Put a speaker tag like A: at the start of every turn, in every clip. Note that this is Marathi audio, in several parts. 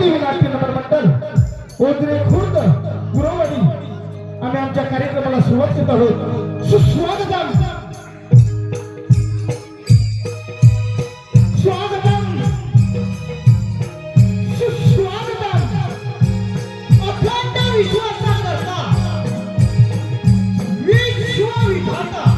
A: देवी नाट्य नंबर मंडळ ओजरे खुर्द गुरवणी आम्ही आमच्या कार्यक्रमाला सुरुवात देत आहोत. सुस्वागतम.
B: विश्वास विश्वास विधाता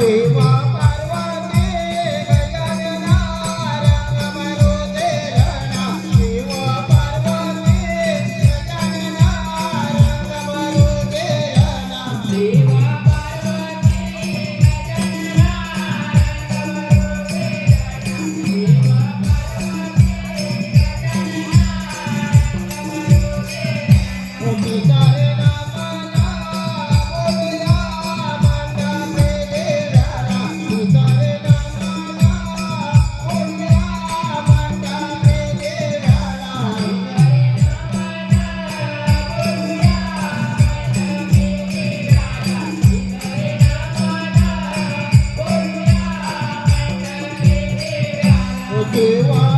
B: 梅花 you.